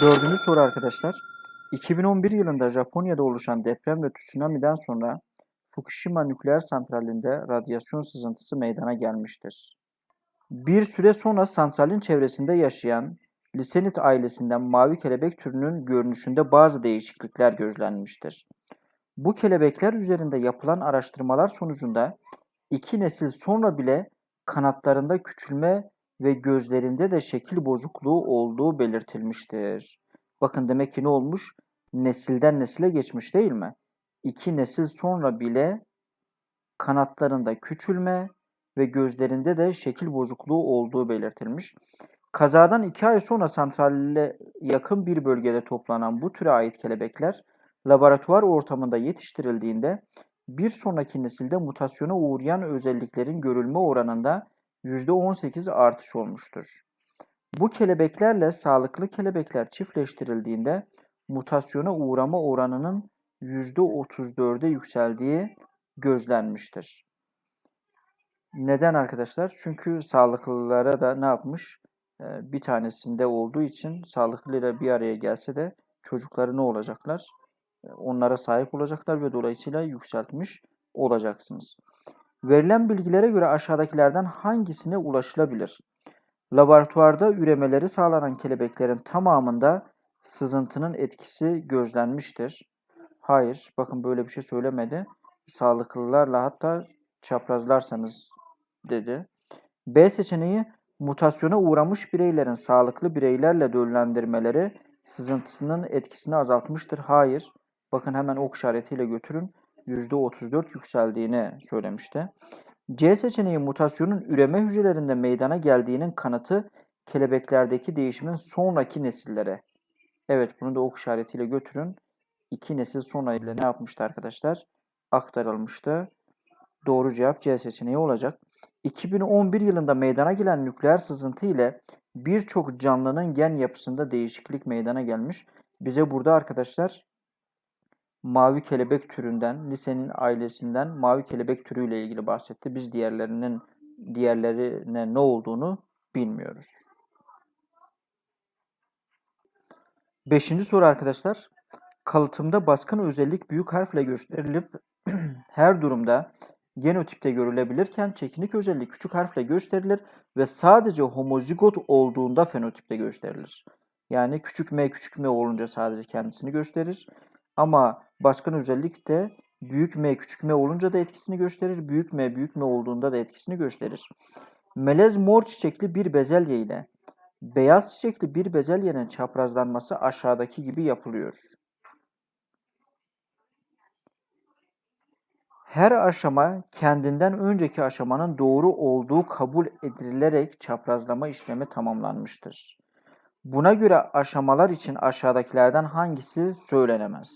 Dördüncü soru arkadaşlar. 2011 yılında Japonya'da oluşan deprem ve tsunami'den sonra Fukushima nükleer santralinde radyasyon sızıntısı meydana gelmiştir. Bir süre sonra santralin çevresinde yaşayan Lisenit ailesinden mavi kelebek türünün görünüşünde bazı değişiklikler gözlenmiştir. Bu kelebekler üzerinde yapılan araştırmalar sonucunda iki nesil sonra bile kanatlarında küçülme ve gözlerinde de şekil bozukluğu olduğu belirtilmiştir. Bakın demek ki ne olmuş? Nesilden nesile geçmiş değil mi? İki nesil sonra bile kanatlarında küçülme ve gözlerinde de şekil bozukluğu olduğu belirtilmiş. Kazadan iki ay sonra santralle yakın bir bölgede toplanan bu türe ait kelebekler laboratuvar ortamında yetiştirildiğinde bir sonraki nesilde mutasyona uğrayan özelliklerin görülme oranında %18 artış olmuştur. Bu kelebeklerle sağlıklı kelebekler çiftleştirildiğinde mutasyona uğrama oranının %34'e yükseldiği gözlenmiştir. Neden arkadaşlar? Çünkü sağlıklılara da ne yapmış? Ee, Bir tanesinde olduğu için sağlıklıyla bir araya gelse de çocukları ne olacaklar? Ee, Onlara sahip olacaklar ve dolayısıyla yükseltmiş olacaksınız. Verilen bilgilere göre aşağıdakilerden hangisine ulaşılabilir? Laboratuvarda üremeleri sağlanan kelebeklerin tamamında sızıntının etkisi gözlenmiştir. Hayır, bakın böyle bir şey söylemedi. Sağlıklılarla hatta çaprazlarsanız dedi. B seçeneği mutasyona uğramış bireylerin sağlıklı bireylerle döllendirmeleri sızıntısının etkisini azaltmıştır. Hayır. Bakın hemen ok işaretiyle götürün. %34 yükseldiğini söylemişti. C seçeneği mutasyonun üreme hücrelerinde meydana geldiğinin kanıtı kelebeklerdeki değişimin sonraki nesillere. Evet bunu da ok işaretiyle götürün. İki nesil sonra ile ne yapmıştı arkadaşlar? Aktarılmıştı. Doğru cevap C seçeneği olacak. 2011 yılında meydana gelen nükleer sızıntı ile birçok canlının gen yapısında değişiklik meydana gelmiş. Bize burada arkadaşlar mavi kelebek türünden, lisenin ailesinden mavi kelebek türüyle ilgili bahsetti. Biz diğerlerinin diğerlerine ne olduğunu bilmiyoruz. Beşinci soru arkadaşlar. Kalıtımda baskın özellik büyük harfle gösterilip her durumda genotipte görülebilirken çekinik özellik küçük harfle gösterilir ve sadece homozigot olduğunda fenotipte gösterilir. Yani küçük m küçük m olunca sadece kendisini gösterir. Ama baskın özellik de büyük m küçük m olunca da etkisini gösterir. Büyük m büyük m olduğunda da etkisini gösterir. Melez mor çiçekli bir bezelye ile beyaz çiçekli bir bezelyenin çaprazlanması aşağıdaki gibi yapılıyor. Her aşama kendinden önceki aşamanın doğru olduğu kabul edilerek çaprazlama işlemi tamamlanmıştır. Buna göre aşamalar için aşağıdakilerden hangisi söylenemez?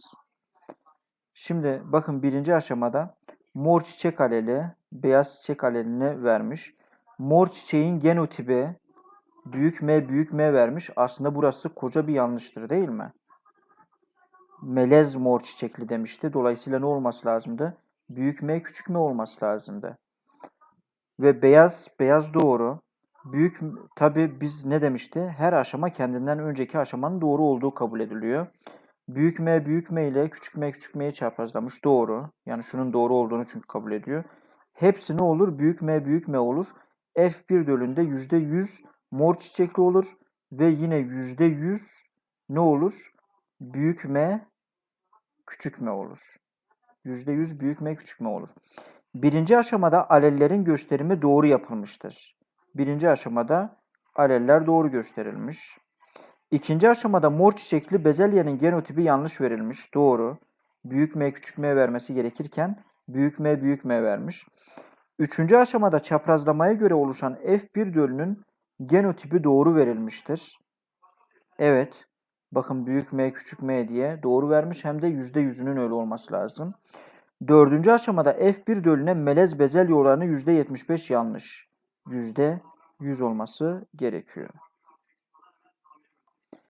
Şimdi bakın birinci aşamada mor çiçek aleli, beyaz çiçek alelini vermiş. Mor çiçeğin genotipi büyük M büyük M vermiş. Aslında burası koca bir yanlıştır değil mi? Melez mor çiçekli demişti. Dolayısıyla ne olması lazımdı? Büyük M küçük M olması lazımdı. Ve beyaz beyaz doğru. Büyük tabi biz ne demişti? Her aşama kendinden önceki aşamanın doğru olduğu kabul ediliyor. Büyük M büyük M ile küçük M küçük M'yi çaprazlamış. Doğru. Yani şunun doğru olduğunu çünkü kabul ediyor. Hepsi ne olur? Büyük M büyük M olur. F1 dölünde %100 mor çiçekli olur. Ve yine %100 ne olur? Büyük M küçük M olur. %100 büyük M küçük M olur. Birinci aşamada alellerin gösterimi doğru yapılmıştır. Birinci aşamada aleller doğru gösterilmiş. İkinci aşamada mor çiçekli bezelyenin genotipi yanlış verilmiş. Doğru. Büyük M küçük M vermesi gerekirken büyük M büyük M vermiş. Üçüncü aşamada çaprazlamaya göre oluşan F1 dölünün genotipi doğru verilmiştir. Evet. Bakın büyük M küçük M diye doğru vermiş hem de %100'ünün öyle olması lazım. Dördüncü aşamada F1 dölüne melez bezelye oranı %75 yanlış. %100 olması gerekiyor.